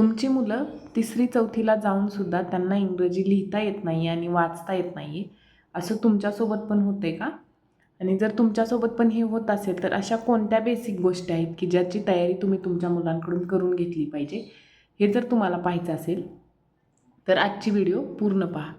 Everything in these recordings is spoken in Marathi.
तुमची मुलं तिसरी चौथीला जाऊनसुद्धा त्यांना इंग्रजी लिहिता येत नाही आणि वाचता येत नाही असं तुमच्यासोबत पण होते का? आणि जर तुमच्यासोबत पण हे होत असेल तर अशा कोणत्या बेसिक गोष्टी आहेत की ज्याची तयारी तुम्ही तुमच्या मुलांकडून करून घेतली पाहिजे? हे जर तुम्हाला पाहायचं असेल तर आजची व्हिडिओ पूर्ण पहा.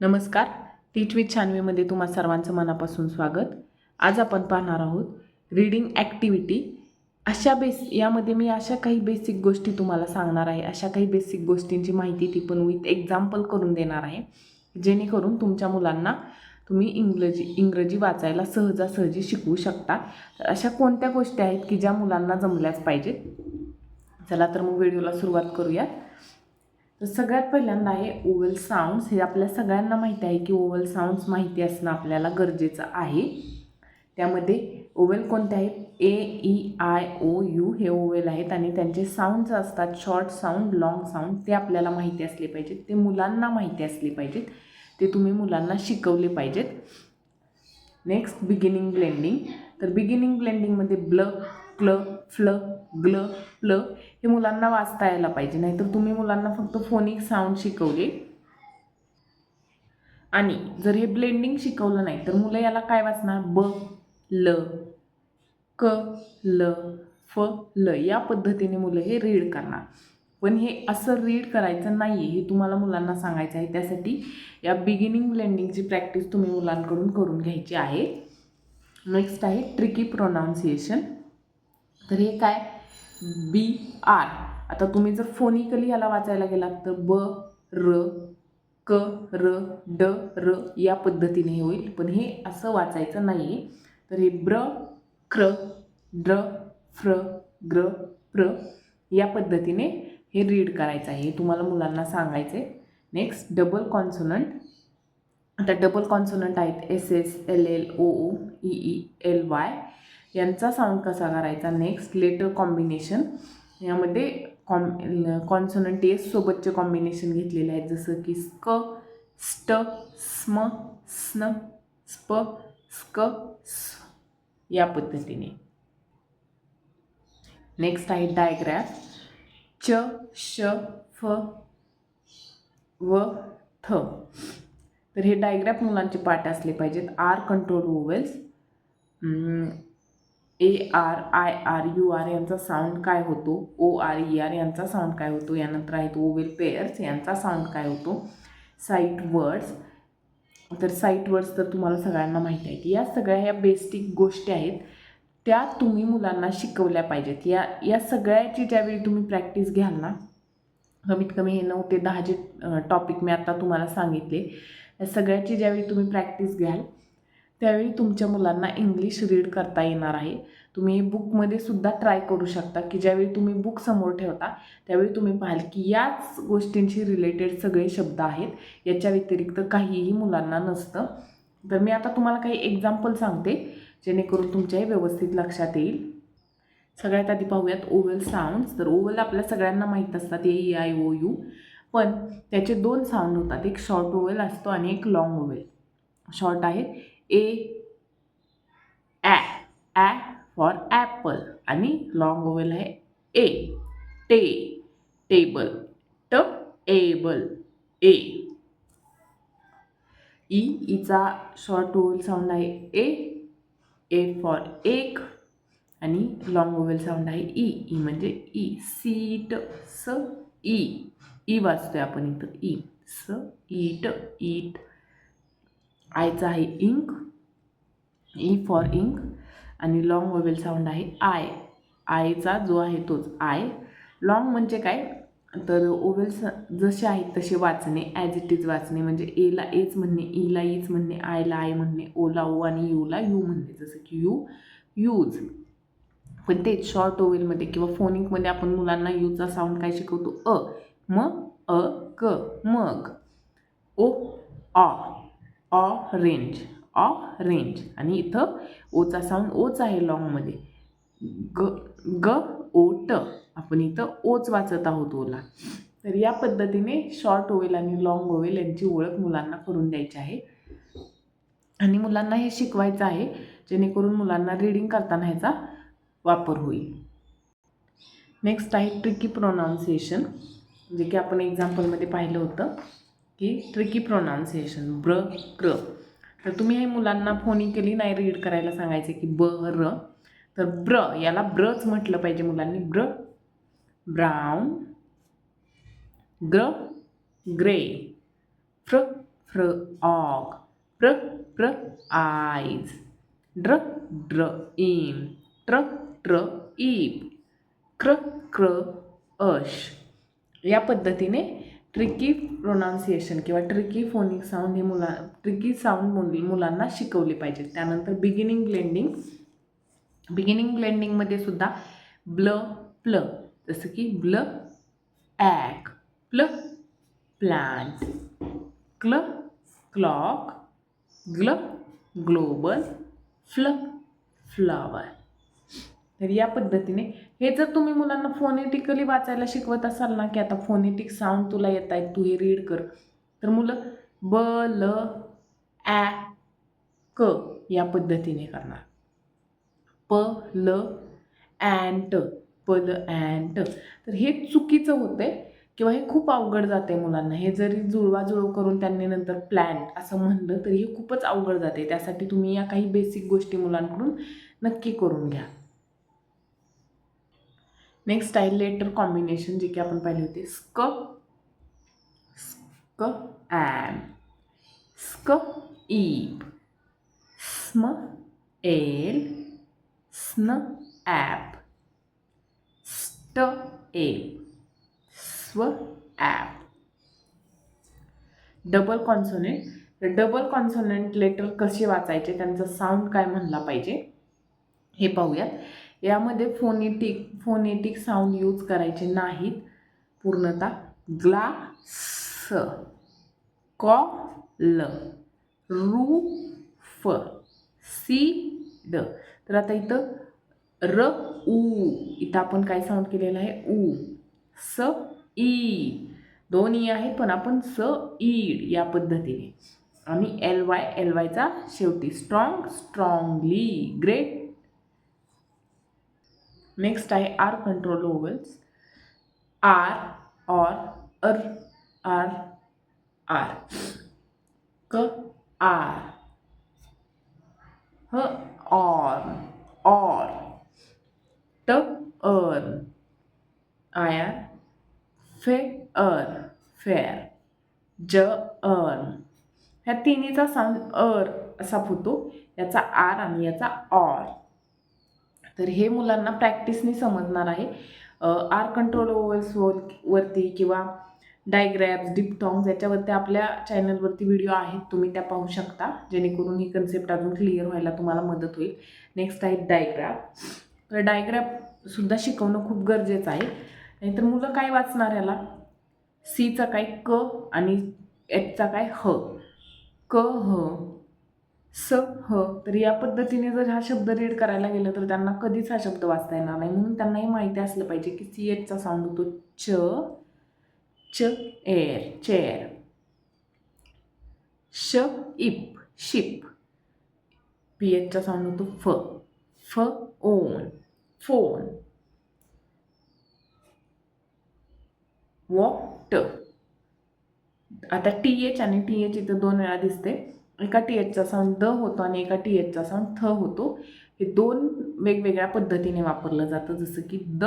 नमस्कार टीच विथ छानवीमध्ये तुम्हा सर्वांचं मनापासून स्वागत. आज आपण पाहणार आहोत रीडिंग ॲक्टिव्हिटी अशा बेस यामध्ये मी अशा काही बेसिक गोष्टी तुम्हाला सांगणार आहे. अशा काही बेसिक गोष्टींची माहिती ती पण विथ एक्झाम्पल करून देणार आहे. जेणेकरून तुमच्या मुलांना तुम्ही इंग्रजी इंग्रजी वाचायला सहजासहजी शिकवू शकता. अशा कोणत्या गोष्टी आहेत की ज्या मुलांना जमल्याच पाहिजेत? चला तर मग व्हिडिओला सुरुवात करूयात. तर सगळ्यात पहिल्यांदा आहे ओवल साऊंड्स हे आपल्या सगळ्यांना माहिती आहे की ओवल साऊंड्स माहिती असणं आपल्याला गरजेचं आहे. त्यामध्ये ओवेल कोणते आहेत? A E I O U हे ओवेल आहेत आणि त्यांचे साऊंड्स असतात. शॉर्ट साऊंड लॉंग साऊंड ते आपल्याला माहिती असले पाहिजेत. ते मुलांना माहिती असले पाहिजेत. ते तुम्ही मुलांना शिकवले पाहिजेत. नेक्स्ट बिगिनिंग ब्लेंडिंग तर बिगिनिंग ब्लेंडिंगमध्ये ब्ल क्ल फ्ल ग्ल प्ल हे मुलांना वाचता यायला पाहिजे. नाहीतर तुम्ही मुलांना फक्त फोनिक साऊंड शिकवले. आणि जर हे ब्लेंडिंग शिकवलं नाही तर मुलं याला काय वाचणार? ब ल क ल फ ल या पद्धतीने मुलं हे रीड करणार. पण हे असं रीड करायचं नाही आहे हे तुम्हाला मुलांना सांगायचं आहे. त्यासाठी या बिगिनिंग ब्लेंडिंगची प्रॅक्टिस तुम्ही मुलांकडून करून घ्यायची आहे. नेक्स्ट आहे ट्रिकी प्रोनाऊन्सिएशन तर हे काय? बी आर आता तुम्ही जर फोनिकली ह्याला वाचायला गेलात तर ब र क र ड र या पद्धतीने हे होईल. पण हे असं वाचायचं नाही आहे तर हे ब्र क्र ड्र फ्र ग्र प्र या पद्धतीने हे रीड करायचं आहे. हे तुम्हाला मुलांना सांगायचं आहे नेक्स्ट डबल कॉन्सोनंट आता डबल कॉन्सोनंट आहेत. S S L L O O E E L Y यांचा साऊंड कसा करायचा? नेक्स्ट लेटर कॉम्बिनेशन यामध्ये कॉम कॉन्सोनंट एस सोबतचे कॉम्बिनेशन घेतलेले आहेत. जसं की स्क स्ट स्म स्न स्प स्क स् या पद्धतीने. नेक्स्ट आहे डायग्रॅफ च श फ व थ. तर हे डायग्राफ मुलांचे पाठ असले पाहिजेत. R control vowels A R I R U R यांचा साऊंड काय होतो? ओ आर ई आर यांचा साऊंड काय होतो? यानंतर आहेत ओवेल पेअर्स यांचा साऊंड काय होतो? साईट वर्ड्स तर साईट वर्ड्स तर तुम्हाला सगळ्यांना माहिती आहेत या सगळ्या ह्या बेसिक गोष्टी आहेत त्या तुम्ही मुलांना शिकवल्या पाहिजेत. या या सगळ्याची ज्यावेळी तुम्ही प्रॅक्टिस घ्याल ना कमीत कमी हे नऊ ते दहा जे टॉपिक मी आता तुम्हाला सांगितले या सगळ्याची ज्यावेळी तुम्ही प्रॅक्टिस घ्याल त्यावेळी तुमच्या मुलांना इंग्लिश रीड करता येणार आहे. तुम्ही बुकमध्ये सुद्धा ट्राय करू शकता की ज्यावेळी तुम्ही बुक समोर ठेवता त्यावेळी तुम्ही पाहाल की याच गोष्टींशी रिलेटेड सगळे शब्द आहेत. याच्या व्यतिरिक्त काहीही मुलांना नसतं. तर मी आता तुम्हाला काही एक्झाम्पल सांगते जेणेकरून तुमच्याही व्यवस्थित लक्षात येईल. सगळ्यात आधी पाहूयात ओवल साऊंड्स तर ओवल आपल्या सगळ्यांना माहीत असतात A E I O U पण त्याचे दोन साऊंड होतात. एक शॉर्ट ओवेल असतो आणि एक लॉंग ओवेल शॉर्ट आहे A a a for apple आणि लॉंग ओवेल आहे A ta table t able A E Icha short vowel sound आहे ए ए फॉर एक आणि लॉंग ओवेल साऊंड आहे ई ई म्हणजे E seat s E E वाचतोय आपण इथं. ई स ईट ईट आयचा आहे इंक ई फॉर इंक आणि लॉंग ओवेल साऊंड आहे आय आयचा जो आहे तोच आय लॉंग म्हणजे काय? तर ओवेल्स जसे आहेत तसे वाचणे ॲज इट इज वाचणे म्हणजे एला एच म्हणणे e ईला ईच म्हणणे आयला आय म्हणणे ओला ओ आणि यूला यू म्हणणे जसं की यू यूज पण तेच शॉर्ट ओवेलमध्ये किंवा फोनिकमध्ये आपण मुलांना यूचा साऊंड काय शिकवतो? अ म अ क मग. ओ ऑ रेंज ऑरेंज आणि इथं ओचा साऊंड ओच आहे लॉंगमध्ये ग ग ओ ट. आपण इथं ओच वाचत आहोत ओला. तर या पद्धतीने शॉर्ट ओवेल आणि लॉंग ओवेल यांची ओळख मुलांना करून द्यायची आहे. आणि मुलांना हे शिकवायचं आहे जेणेकरून मुलांना रीडिंग करताना ह्याचा वापर होईल. नेक्स्ट आहे ट्रिकी प्रोनाऊन्सिएशन जे की आपण एक्झाम्पलमध्ये पाहिलं होतं की ट्रिकी प्रोनाऊन्सिएशन ब्र क्र. तर तुम्ही हे मुलांना फोनिकली नाही रीड करायला सांगायचे की ब र. तर ब्र याला ब्रच म्हटलं पाहिजे मुलांनी. ब्र ब्राऊन ग्र ग्रे. फ्र फ्र ऑग. प्र प्र आईज. ड्र ड्र इन ट्र ट्र ईप. क्र क्र अश. या पद्धतीने ट्रिकी प्रोनाउन्सिएशन किंवा ट्रिकी फोनिक साऊंड हे मुला ट्रिकी साऊंड मुली मुलांना शिकवले पाहिजेत त्यानंतर बिगिनिंग ब्लेंडिंग बिगिनिंग ब्लेंडिंगमध्ये सुद्धा ब्ल प्ल जसं की ब्ल ॲक pl plant cl clock gl global fl flower तर या पद्धतीने हे जर तुम्ही मुलांना फोनेटिकली वाचायला शिकवत असाल ना की आता फोनेटिक साऊंड तुला येत आहेत तू हे रीड कर. तर मुलं ब ल ॲ क या पद्धतीने करणार. प ल अँट प ल अँट तर हे चुकीचं होते किंवा हे खूप अवघड जाते मुलांना. हे जरी जुळवाजुळव करून त्यांनी नंतर प्लॅन्ट असं म्हणलं तरी हे खूपच अवघड जाते त्यासाठी तुम्ही या काही बेसिक गोष्टी मुलांकडून नक्की करून घ्या. नेक्स्ट आहे लेटर कॉम्बिनेशन जे की आपण पाहिले होते स्क स्क am sk ip sm el. Sn ap. St ep sw ap. Double consonant तर डबल कॉन्सोनंट लेटर कसे वाचायचे? त्यांचा साऊंड काय म्हणला पाहिजे? हे पाहूयात. यामध्ये फोनेटिक फोनेटिक साऊंड यूज करायचे नाहीत. पूर्णतः ग्ला स कॉ ल रू फ सी ड तर आता इथं र ऊ इथं आपण काय साऊंड केलेलं आहे? ऊ स ई. दोन ई आहेत पण आपण स ईड या पद्धतीने. आणि एल वाय एल वायचा शेवटी स्ट्रॉंग स्ट्रॉंगली ग्रेट नेक्स्ट आहे R control vowels R or ur R R c R h or or t urn ire fe ar fair ज अन ह्या तिन्हीचा साऊंड अर असा होतो याचा आर आणि याचा ऑर तर हे मुलांना प्रॅक्टिसनी समजणार आहे. आर कंट्रोल ओव्हल्स वरती किंवा डायग्रॅब्स डिप्टॉंग्स याच्यावरती आपल्या चॅनलवरती व्हिडिओ आहेत तुम्ही त्या पाहू शकता. जेणेकरून ही कन्सेप्ट अजून क्लिअर व्हायला तुम्हाला मदत होईल. नेक्स्ट आहे डायग्रॅप तर डायग्रॅपसुद्धा शिकवणं खूप गरजेचं आहे. नाहीतर मुलं काय वाचणार याला? सीचा काय क आणि एचचा काय ह. क ह. स ह. तर या पद्धतीने जर हा शब्द रीड करायला गेलं तर त्यांना कधीच हा शब्द वाचता येणार नाही. म्हणून त्यांनाही माहिती असलं पाहिजे की सी एचचा साऊंड होतो च ch air chair sh ip ship P एचचा साऊंड होतो f. F on phone what आता टी एच आणि टी एच इथं दोन वेळा दिसते एका टी एचचा साऊंड द होतो आणि एका टी एचचा साऊंड थ होतो. हे दोन वेगवेगळ्या पद्धतीने वापरलं जातं. जसं की द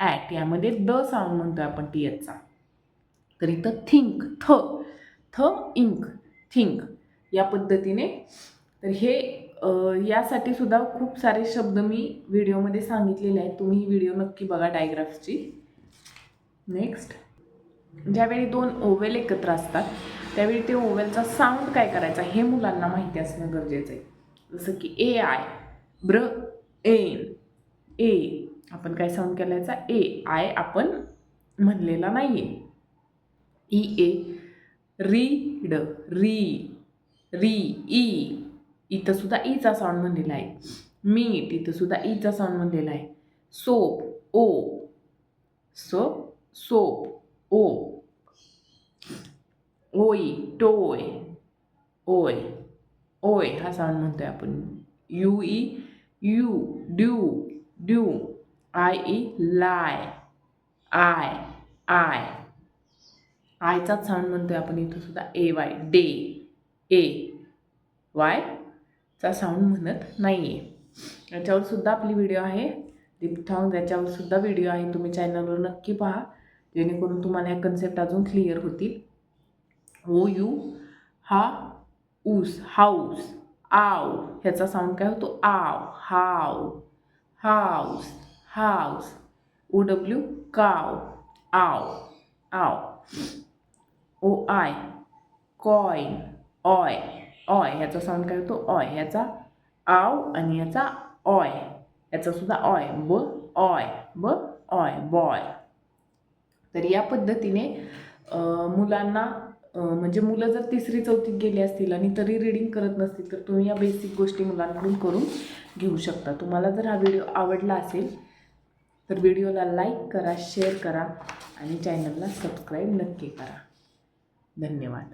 ॲट यामध्ये द साऊंड म्हणतो आपण टी एचचा तर इथं थिंक थ थ इंक थिंक या पद्धतीने. तर हे यासाठी सुद्धा खूप सारे शब्द मी व्हिडिओमध्ये सांगितलेले आहेत. तुम्ही ही व्हिडिओ नक्की बघा डायग्राफ्सची नेक्स्ट ज्यावेळी दोन ओवेल एकत्र असतात त्यावेळी ते ओवेलचा साऊंड काय करायचा हे मुलांना माहिती असणं गरजेचं आहे. जसं की ए आय ब्र एन ए आपण काय साऊंड केलायचा? ए आय आपण म्हणलेला नाही आहे ई ए रीड री री ई इथं सुद्धा ईचा साऊंड म्हणलेला आहे. मीठ इथं सुद्धा ईचा साऊंड म्हणलेला आहे. Soap O so soap. O oi toy oy oy हा साऊंड म्हणतोय आपण U E U due due I E lie I I आयचाच sound म्हणतोय आपण इथं सुद्धा A Y day A Y चा साऊंड म्हणत नाही आहे याच्यावर सुद्धा आपली व्हिडिओ आहे डिप्थॉंग याच्यावर सुद्धा व्हिडिओ आहे तुम्ही चॅनलवर नक्की पहा जेणेकरून तुम्हाला ह्या कन्सेप्ट अजून क्लिअर होतील. ओ यू हा ऊस हाऊस आव ह्याचा साऊंड काय होतो? Ow how house house. O W cow ow ow. O I coin oy oy. ह्याचा साऊंड काय होतो? ऑय. ह्याचा आव आणि ह्याचा ऑय. याचा सुद्धा ऑय. ब ऑय ब ऑय बॉय. तर या पद्धतीने मुलांना म्हणजे मुलं जर तिसरी चौथीत गेली असतील आणि तरी रीडिंग करत नसतील तर तुम्ही या बेसिक गोष्टी मुलांकडून करून घेऊ शकता. तुम्हाला जर हा व्हिडिओ आवडला असेल तर व्हिडिओला लाईक करा शेअर करा आणि चॅनलला सबस्क्राईब नक्की करा. धन्यवाद.